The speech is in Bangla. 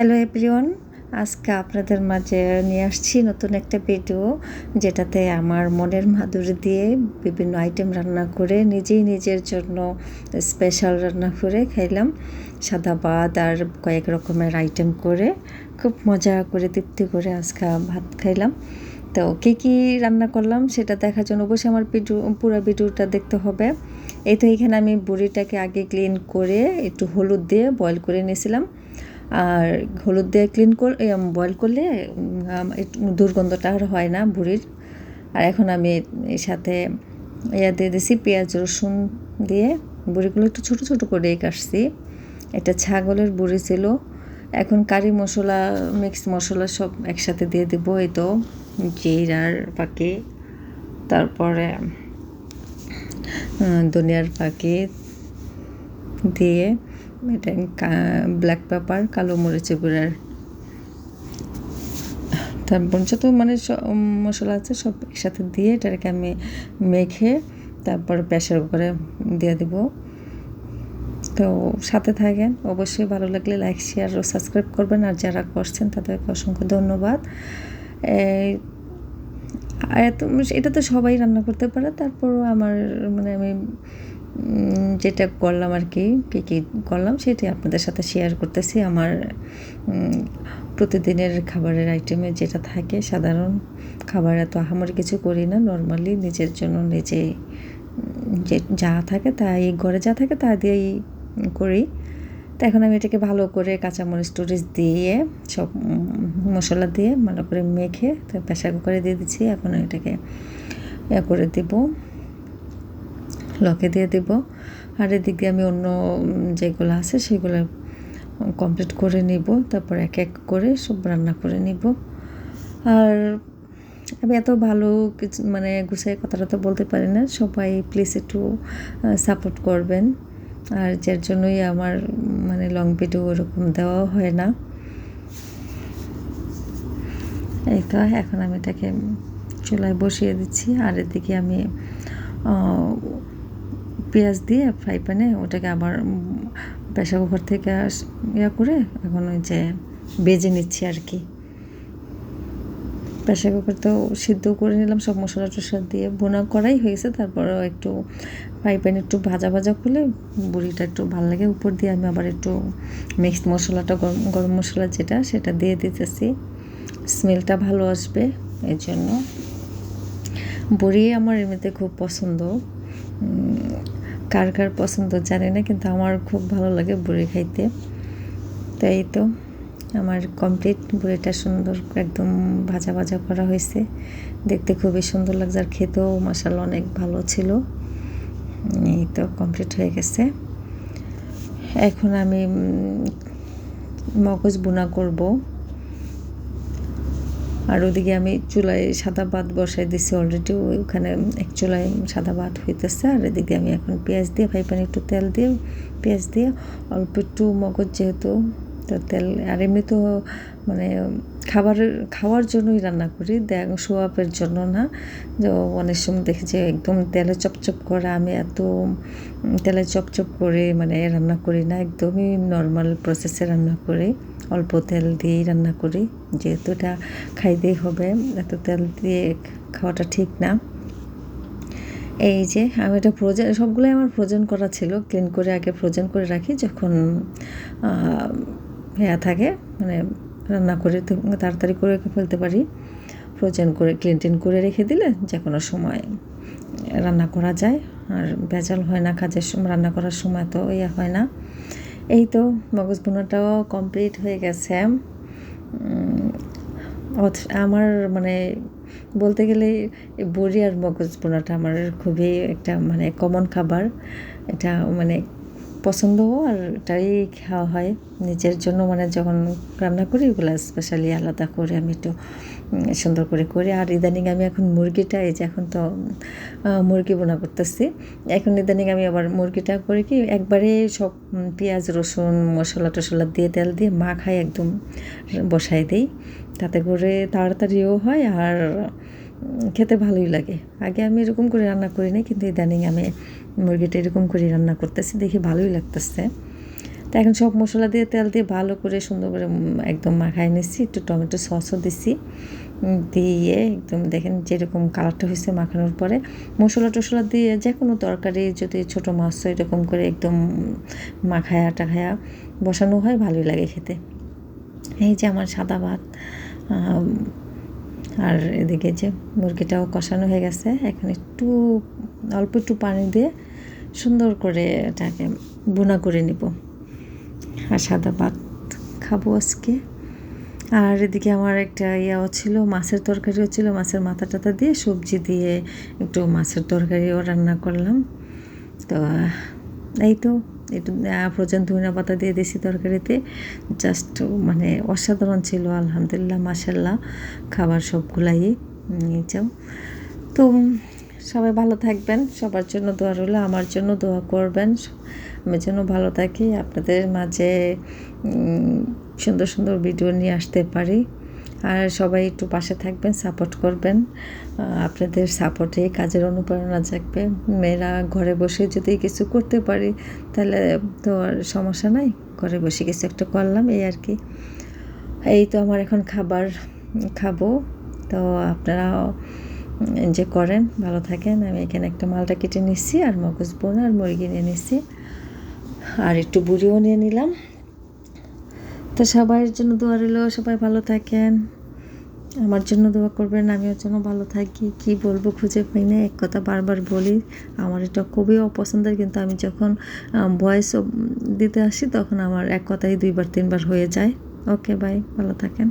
হ্যালো এভরিওয়ান আজকে আপনাদের মাঝে নিয়ে আসছি নতুন একটা ভিডিও যেটাতে আমার মনের মাধুরী দিয়ে বিভিন্ন আইটেম রান্না করে নিজেই নিজের জন্য স্পেশাল রান্না করে খাইলাম। সাদা ভাত আর কয়েক রকমের আইটেম করে, খুব মজা করে, তৃপ্তি করে আজকে ভাত খাইলাম। তো কী কী রান্না করলাম সেটা দেখার জন্য অবশ্যই আমার ভিডিও পুরো ভিডিওটা দেখতে হবে। এই তো এখানে আমি বুড়িটাকে আগে ক্লিন করে একটু হলুদ দিয়ে বয়েল করে নিয়েছিলাম। আর হলুদ দিয়ে ক্লিন করে বয়েল করলে দুর্গন্ধটা আর হয় না বুড়ির আর এখন আমি এর সাথে ইয়া দিয়ে দিছি পেঁয়াজ, রসুন দিয়ে। বুড়িগুলো একটু ছোটো ছোটো করে কাটছি। এটা ছাগলের বুড়ি ছিল। এখন কারি মশলা মিক্স মশলা সব একসাথে দিয়ে দেব, এই তো জিরার পাখি তারপরে ধনিয়ার পাখি দিয়ে এটা ব্ল্যাক পেপার কালো মরিচে গুঁড়ার। তারপর যত মানে মশলা আছে সব একসাথে দিয়ে এটাকে আমি মেখে তারপর প্রেশার কুকারে দিয়ে দেব। তো সাথে থাকেন, অবশ্যই ভালো লাগলে লাইক শেয়ার ও সাবস্ক্রাইব করবেন। আর যারা করছেন, তাদেরকে অসংখ্য ধন্যবাদ। এত, এটা তো সবাই রান্না করতে পারে। তারপরও আমার মানে আমি যেটা করলাম আর কি, কী কী করলাম সেটি আপনাদের সাথে শেয়ার করতেছি। আমার প্রতিদিনের খাবারের আইটেমে যেটা থাকে, সাধারণ খাবার এত আহামরি কিছু করি না। নর্মালি নিজের জন্য নিজে যে, যা থাকে তাই, ঘরে যা থাকে তা দিয়েই করি। তো এখন আমি এটাকে ভালো করে কাঁচামরিচ টুরিচ দিয়ে, সব মশলা দিয়ে ভালো করে মেখে, তো প্রেশার কুকারে দিয়ে দিচ্ছি। এখন এটাকে ইয়া করে দেবো। লকে দিয়ে দেব। আর এদিকে আমি অন্য যেগুলো আছে সেগুলো কমপ্লিট করে নিব। তারপর এক এক করে সব রান্না করে নিব। আর আমি এত ভালো কিছু মানে গুছাই কথাটা তো বলতে পারি না। সবাই প্লিজ একটু সাপোর্ট করবেন। আর যার জন্যই আমার মানে লং ভিডিও ওরকম দেওয়াও হয় না। এই তো, এখন আমি এটাকে চুলায় বসিয়ে দিচ্ছি। আর এদিকে আমি পেঁয়াজ দিয়ে ফ্রাই প্যানে ওটাকে আবার প্রেশার কুকার থেকে ইয়া করে এখন ওই যে বেজে নিচ্ছি আর কি। প্রেশার কুকার তো সিদ্ধ করে নিলাম, সব মশলা টশলা দিয়ে বোনা করাই হয়েছে, তারপরেও একটু ফ্রাই প্যানে একটু ভাজা ভাজা করলে বুড়িটা একটু ভালো লাগে, উপর দিয়ে আমি আবার একটু মিক্সড মশলাটা, গরম গরম মশলা যেটা, সেটা দিয়ে দিতেছি। স্মেলটা ভালো আসবে এর জন্য বড়ি আমার এমনিতে খুব পছন্দ। কার কার পছন্দ জানি না, কিন্তু আমার খুব ভালো লাগে বুড়ি খাইতে। তাই তো আমার কমপ্লিট বুড়িটা সুন্দর একদম ভাজা ভাজা করা হয়েছে। দেখতে খুবই সুন্দর লাগছে আর খেতেও মশাল অনেক ভালো ছিল। এই তো কমপ্লিট হয়ে গেছে। এখন আমি মগজ বোনা করব। আর ওদিকে আমি চুলায় সাদা ভাত বসাই দিছি অলরেডি ওইখানে এক চুলায় সাদা ভাত হইতেছে। আর এদিকে আমি এখন পেঁয়াজ দিয়ে, ভাই পানি একটু তেল দিয়ে, পেঁয়াজ দিয়ে অল্প একটু মগজ যেহেতু, তো তেল, আর এমনি তো মানে খাবারের, খাওয়ার জন্যই রান্না করি। দেখ সোয়াপের জন্য না। অনেক সময় দেখি যে একদম তেলে চপচপ করা, আমি এত তেলে চপচপ করে মানে রান্না করি না। একদমই নর্মাল প্রসেসে রান্না করি। অল্প তেল দিয়েই রান্না করি। যেহেতু এটা খাইতেই হবে, এত তেল দিয়ে খাওয়াটা ঠিক না। এই যে আমি এটা ফ্রোজেন সবগুলোই আমার ফ্রোজেন করা ছিল। ক্লিন করে আগে ফ্রোজেন করে রাখি। যখন হ্যাঁ থাকে মানে রান্না করে তাড়াতাড়ি করে ফেলতে পারি। ফ্রোজেন করে ক্লিন টিন করে রেখে দিলে যে কোনো সময় রান্না করা যায়। আর ভেজাল হয় না, কাজের সময় রান্না করার সময় তো ইয়ে হয় না। এই তো মগজ বোনাটাও কমপ্লিট হয়ে গেছে। আমার মানে বলতে গেলে বড়ি আর মগজ বোনাটা আমার খুবই একটা মানে কমন খাবার। এটা মানে পছন্দও আর এটাই খাওয়া হয়। নিজের জন্য মানে যখন রান্না করি ওগুলো স্পেশালি আলাদা করে আমি একটু সুন্দর করে করি। আর ইদানিং আমি এখন মুরগিটা, এই যে এখন তো মুরগি বোনা করতেছি। এখন ইদানিং আমি আবার মুরগিটা করে কি একবারে সব পেঁয়াজ, রসুন, মশলা টশলা দিয়ে তেল দিয়ে মা খাই একদম বসাই দিই। তাতে করে তাড়াতাড়িও হয় আর খেতে ভালোই লাগে। আগে আমি এরকম করে রান্না করি না কিন্তু ইদানিং আমি মুরগিটা এরকম করে রান্না করতেছি, দেখি ভালোই লাগতেছে। তো এখন সব মশলা দিয়ে, তেল দিয়ে ভালো করে সুন্দর করে একদম মাখাই নিচ্ছি, একটু টমেটো সসও দিছি। দিয়ে একদম দেখেন যেরকম কালারটা হয়েছে মাখানোর পরে, মশলা টশলা দিয়ে যে কোনো তরকারি, যদি ছোটো মাছ এরকম করে একদম মাখায়া, টাখায়া বসানো হয়, ভালোই লাগে খেতে। এই যে আমার সাদা ভাত আর এদিকে যে মুরগিটাও কষানো হয়ে গেছে, এখন একটু, অল্প একটু পানি দিয়ে সুন্দর করে এটাকে বোনা করে নিব। আর সাদা ভাত খাব আজকে। আর এদিকে আমার একটা ইয়াও ছিল, মাছের তরকারিও ছিল, মাছের মাথা টাথা দিয়ে সবজি দিয়ে একটু মাছের তরকারিও রান্না করলাম। তো, এই তো। একটু ফ্রোজেন ধনিয়া পাতা দিয়ে দেশি তরকারিতে। জাস্ট মানে অসাধারণ ছিল, আলহামদুলিল্লাহ মাসাল্লাহ খাবার সবগুলাই নিয়েছেও তো সবাই ভালো থাকবেন, সবার জন্য দোয়া রইল, আমার জন্য দোয়া করবেন। আমি যেন ভালো থাকি, আপনাদের মাঝে সুন্দর সুন্দর ভিডিও নিয়ে আসতে পারি। আর সবাই একটু পাশে থাকবেন সাপোর্ট করবেন। আপনাদের সাপোর্টে কাজের অনুপ্রেরণা জাগবে। মেয়েরা ঘরে বসে যদি কিছু করতে পারি, তাহলে তো আর সমস্যা নাই। ঘরে বসে কিছু একটা করলাম, এই আর কি। এই তো আমার এখন খাবার খাব। তো আপনারা যে করেন, ভালো থাকেন। আমি এখানে একটা মালটা কেটে নিচ্ছি আর মগজ বোনা আর মুরগি নিয়ে নিচ্ছি আর একটু বুড়িও নিয়ে নিলাম। তো সবার জন্য দোয়া রইল, সবাই ভালো থাকেন। আমার জন্য দোয়া করবেন, আমিও যেন ভালো থাকি। কি বলব খুঁজে পাই না, এক কথা বারবার বলি, আমার এটা খুবই অপছন্দের, কিন্তু আমি যখন ভয়েস দিতে আসি, তখন আমার এক কথাই দুইবার, তিনবার হয়ে যায়। ওকে বাই ভালো থাকেন।